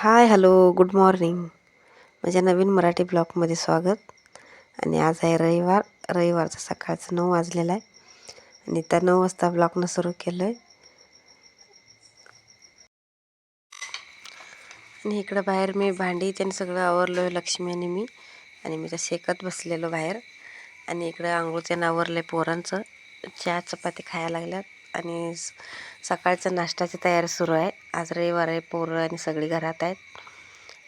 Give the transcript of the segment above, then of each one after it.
Hi hello good morning माझ्या नवीन मराठी ब्लॉगमध्ये स्वागत. आणि आज आहे रविवार. रविवारचं सकाळचं नऊ वाजलेला आहे. आणि त्या नऊ वाजता ब्लॉगनं सुरू केलं आहे आणि इकडं बाहेर मी भांडी त्यांनी सगळं आवरलो आहे लक्ष्मी आणि मी. आणि मी तर शेकत बसलेलो बाहेर. आणि इकडं आंघोळचं आवरलं आहे पोरांचं. चहा चपाती खायला लागल्यात. आणि सकाळचं नाश्त्याची तयारी सुरू आहे. आज रविवार आहे पोरं आणि सगळी घरात आहेत.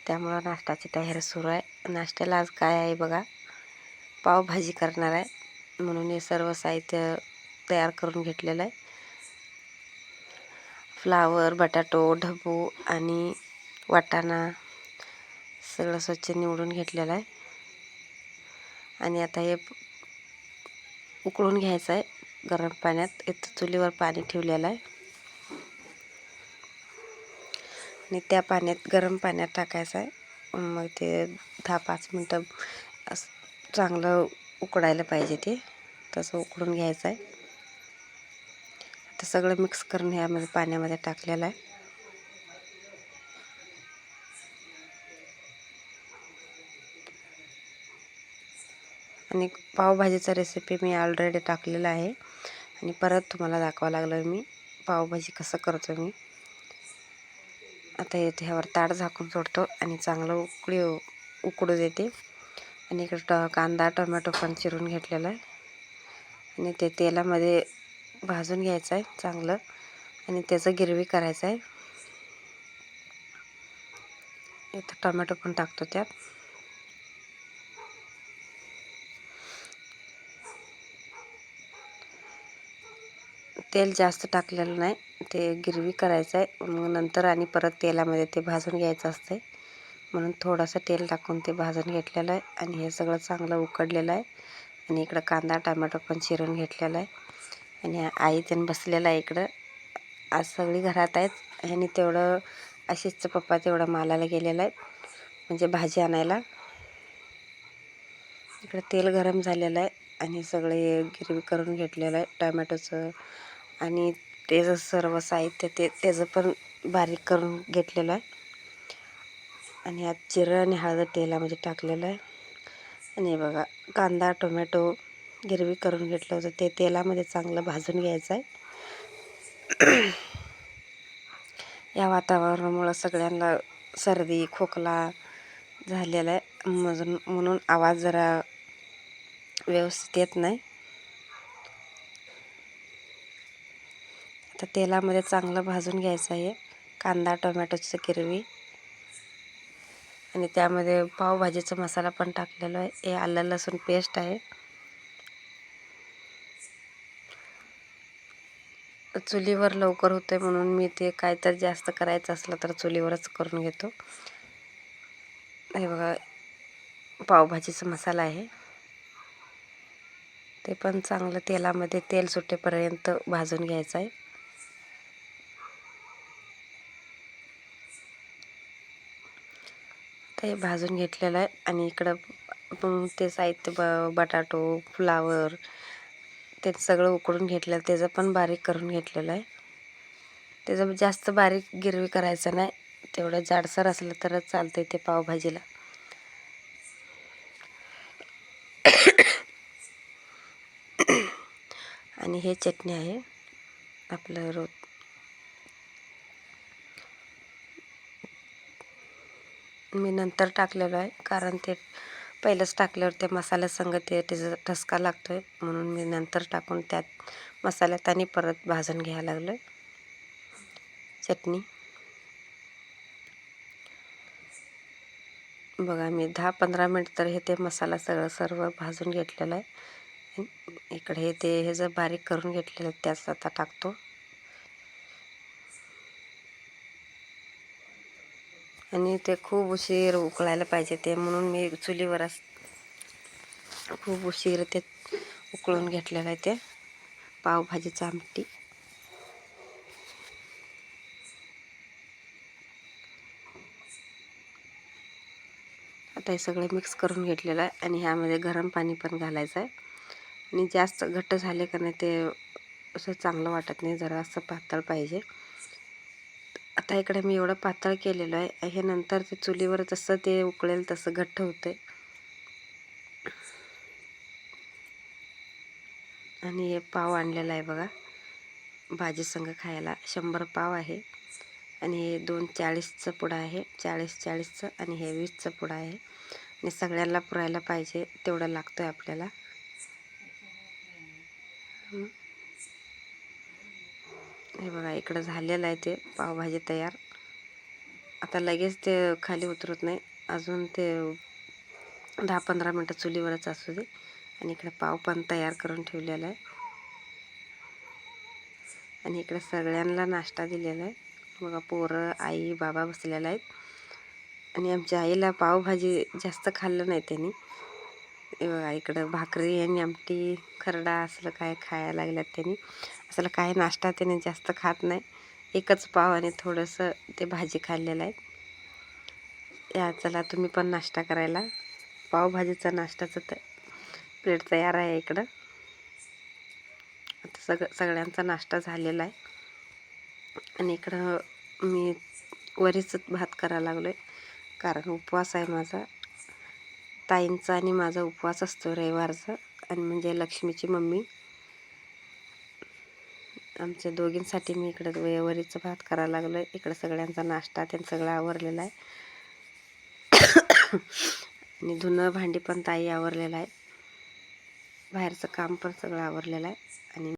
त्यामुळं नाश्त्याची तयारी सुरू आहे. नाश्त्याला आज काय आहे बघा? पावभाजी करणार आहे. म्हणून हे सर्व साहित्य तयार करून घेतलेलं आहे. फ्लावर बटाटो ढबू आणि वाटाणा सगळं स्वच्छ निवडून घेतलेलं आहे. आणि आता हे उकळून घ्यायचं आहे. गरम पाण्यात इथं चुलीवर पाणी ठेवलेलं आहे. आणि त्या पाण्यात गरम पाण्यात टाकायचं आहे. मग ते दहा पाच मिनटं असं चांगलं उकडायला पाहिजे ते. तसं उकडून घ्यायचं आहे. आता सगळं मिक्स करून ह्यामध्ये पाण्यामध्ये टाकलेलं आहे. आणि पावभाजीचा रेसिपी मी ऑलरेडी टाकलेला आहे. आणि परत तुम्हाला दाखवा लागलं मी पावभाजी कसं करतो मी. आता येते ह्यावर ताट झाकून सोडतो आणि चांगलं उकळी उकडू देते. आणि इकडं ट कांदा टोमॅटो पण चिरून घेतलेला आहे. आणि ते तेलामध्ये भाजून घ्यायचं आहे चांगलं. आणि त्याचं गिरवी करायचं आहे. इथं टोमॅटो पण टाकतो त्यात. तेल जास्त टाकलेलं नाही. ते गिरवी करायचं आहे. मग नंतर आणि परत तेलामध्ये ते भाजून घ्यायचं असते म्हणून थोडंसं तेल टाकून ते भाजून घेतलेलं आहे. आणि हे सगळं चांगलं उकडलेलं आहे. आणि इकडं कांदा टमॅटो पण चिरून घेतलेला आहे. आणि आई त्यानं बसलेला आहे इकडं. आज सगळी घरात आहेत. आणि तेवढं आशिषचं पप्पा तेवढं मालाला गेलेला आहे म्हणजे भाजी आणायला. इकडं तेल गरम झालेलं आहे. आणि सगळे गिरवी करून घेतलेलं आहे. टमॅटोचं आणि त्याचं सर्व साहित्य ते त्याचं पण बारीक करून घेतलेलं आहे. आणि यात जिरं आणि हळद तेलामध्ये टाकलेलं आहे. आणि बघा कांदा टोमॅटो गिरवी करून घेतलं होतं. ते तेलामध्ये चांगलं भाजून घ्यायचं आहे. या वातावरणामुळं सगळ्यांना सर्दी खोकला झालेला आहे. म्हणून आवाज जरा व्यवस्थित येत नाही. आता तेलामध्ये चांगलं भाजून घ्यायचं आहे. कांदा टोमॅटोचं किरवी. आणि त्यामध्ये पावभाजीचा मसाला पण टाकलेलो आहे. हे आलं लसूण पेस्ट आहे. चुलीवर लवकर होते म्हणून मी ते काय तर जास्त करायचं असलं तर चुलीवरच करून घेतो. हे बघा पावभाजीचा मसाला आहे. ते पण चांगलं तेलामध्ये तेल सुटेपर्यंत भाजून घ्यायचं आहे. ते भाजून घेतलेलं आहे. आणि इकडं ते साहित्य ब बटाटो फ्लावर ते सगळं उकडून घेतलेलं त्याचं पण बारीक करून घेतलेलं आहे. त्याचं जास्त बारीक गिरवी करायचं नाही. तेवढं जाडसर असलं तरच चालतं ते पावभाजीला. आणि हे चटणी आहे. आपलं रोज मी नंतर टाकलेलो आहे कारण ते पहिलंच टाकल्यावर ते मसाल्यासंग ते त्याचा ठसका लागतो आहे म्हणून मी नंतर टाकून त्यात मसाल्यात आणि परत भाजून घ्यायला लागलं चटणी. बघा मी दहा पंधरा मिनट तर हे ते मसाला सगळं सर्व भाजून घेतलेलं आहे. इकडे हे ते हे जर बारीक करून घेतलेलं त्याच आता टाकतो. आणि ते खूप उशीर उकळायला पाहिजे ते. म्हणून मी चुलीवर अस खूप उशीर ते उकळून घेतलेलं आहे ते. पावभाजीचं आमटी. आता हे सगळं मिक्स करून घेतलेलं आहे आणि ह्यामध्ये गरम पाणी पण घालायचं आहे. आणि जास्त घट्ट झाले का नाही ते असं चांगलं वाटत नाही. जरा असं पातळ पाहिजे. आता इकडे मी एवढं पातळ केलेलं आहे. हे नंतर ते चुलीवर जसं ते उकळेल तसं घट्ट होते आणि हे पाव आणलेला आहे बघा. भाजी संग खायला शंभर पाव आहे. आणि हे दोन चाळीसचं पुडं आहे. चाळीस चाळीसचं आणि हे वीसचं पुडं आहे. आणि सगळ्यांना पुरायला पाहिजे तेवढं लागतं आहे आपल्याला हे बघा इकडं झालेलं आहे ते पावभाजी तयार. आता लगेच ते खाली उतरत नाही. अजून ते दहा पंधरा मिनटं चुलीवरच असू दे. आणि इकडे पाव पण तयार करून ठेवलेला आहे. आणि इकडे सगळ्यांना नाश्ता दिलेला आहे. बघा पोरं आई बाबा बसलेला आहेत. आणि आमच्या आईला पावभाजी जास्त खाल्लं नाही त्यांनी. हे बघा इकडं भाकरी आणि आमटी खरडा असलं काय खायला लागल्यात त्यांनी. असलं काय नाश्ता त्याने जास्त खात नाही. एकच पाव आणि थोडंसं ते भाजी खाल्लेलं आहे. या चला तुम्ही पण नाश्ता करायला. पावभाजीचा नाश्ताचं तर प्लेट तयार आहे इकडं. आता सग सगळ्यांचा नाश्ता झालेला आहे. आणि इकडं मी वरीच भात करायला लागलो आहे कारण उपवास आहे माझा. ताईंचा आणि माझा उपवास असतो रविवारचा. आणि म्हणजे लक्ष्मीची मम्मी. आमच्या दोघींसाठी मी इकडं व वरीचं भात करायला लागलो आहे इकडं सगळ्यांचा नाश्ता त्यांनी सगळं आवरलेला आहे. आणि धुणं भांडी पण ताई आवरलेलं आहे. बाहेरचं काम पण सगळं आवरलेलं आहे. आणि